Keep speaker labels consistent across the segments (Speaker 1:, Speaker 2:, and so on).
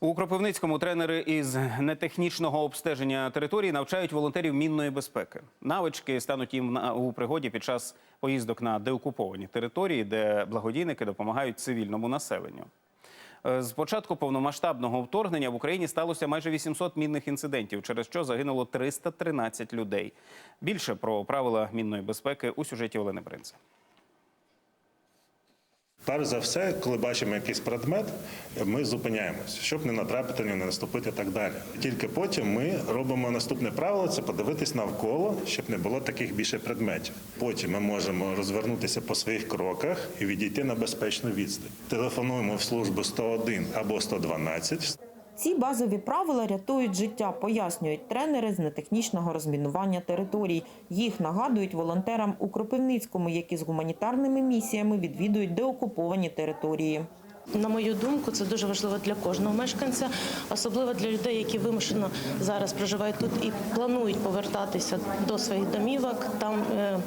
Speaker 1: У Кропивницькому тренери із нетехнічного обстеження території навчають волонтерів мінної безпеки. Навички стануть їм у пригоді під час поїздок на деокуповані території, де благодійники допомагають цивільному населенню. Е, З початку повномасштабного вторгнення в Україні сталося майже 800 мінних інцидентів, через що загинуло 313 людей. Більше про правила мінної безпеки у сюжеті Олени Принца.
Speaker 2: Перш за все, коли бачимо якийсь предмет, ми зупиняємося, щоб не натрапити, не наступити і так далі. Тільки потім ми робимо наступне правило це подивитись навколо, щоб не було таких більше предметів. Потім ми можемо розвернутися по своїх кроках і відійти на безпечну відстань. Телефонуємо в службу 101 або 112.
Speaker 3: Ці базові правила рятують життя, пояснюють тренери з нетехнічного розмінування територій. Їх нагадують волонтерам у Кропивницькому, які з гуманітарними місіями відвідують деокуповані території.
Speaker 4: На мою думку, це дуже важливо для кожного мешканця, особливо для людей, які вимушено зараз проживають тут і планують повертатися до своїх домівок. Там е,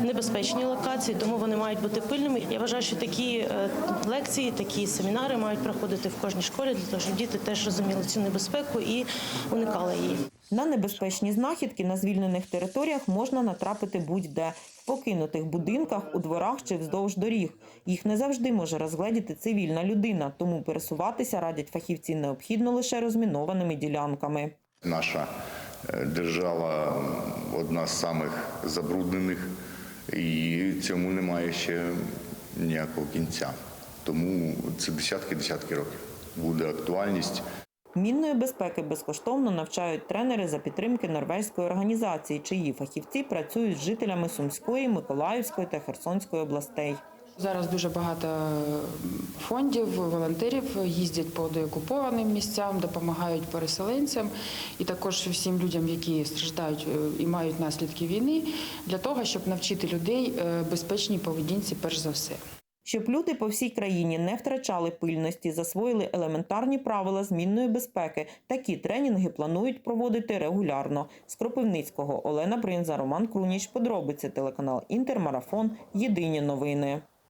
Speaker 4: небезпечні локації, тому вони мають бути пильними. Я вважаю, що такі е, лекції, такі семінари мають проходити в кожній школі для того, щоб діти теж розуміли цю небезпеку і уникали її.
Speaker 3: На небезпечні знахідки на звільнених територіях можна натрапити будь-де в покинутих будинках, у дворах чи вздовж доріг. Їх не завжди може розгледіти цивільна людина, тому пересуватися радять фахівці необхідно лише розмінованими ділянками.
Speaker 5: Наша е, держава одна з самих забруднених, і цьому немає ще ніякого кінця. Тому це десятки-десятки років буде актуальність.
Speaker 3: Мінної безпеки безкоштовно навчають тренери за підтримки норвезької організації, чиї фахівці працюють з жителями Сумської, Миколаївської та Херсонської областей.
Speaker 6: Зараз дуже багато фондів, волонтерів їздять по деокупованим місцям, допомагають переселенцям і також всім людям, які страждають е, і мають наслідки війни, для того, щоб навчити людей е, безпечній поведінці, перш за все.
Speaker 3: Щоб люди по всій країні не втрачали пильності, засвоїли елементарні правила змінної безпеки. Такі тренінги планують проводити регулярно. З Кропивницького Олена Бринза, Роман Круніч. Подробиці телеканал Інтермарафон. Єдині новини.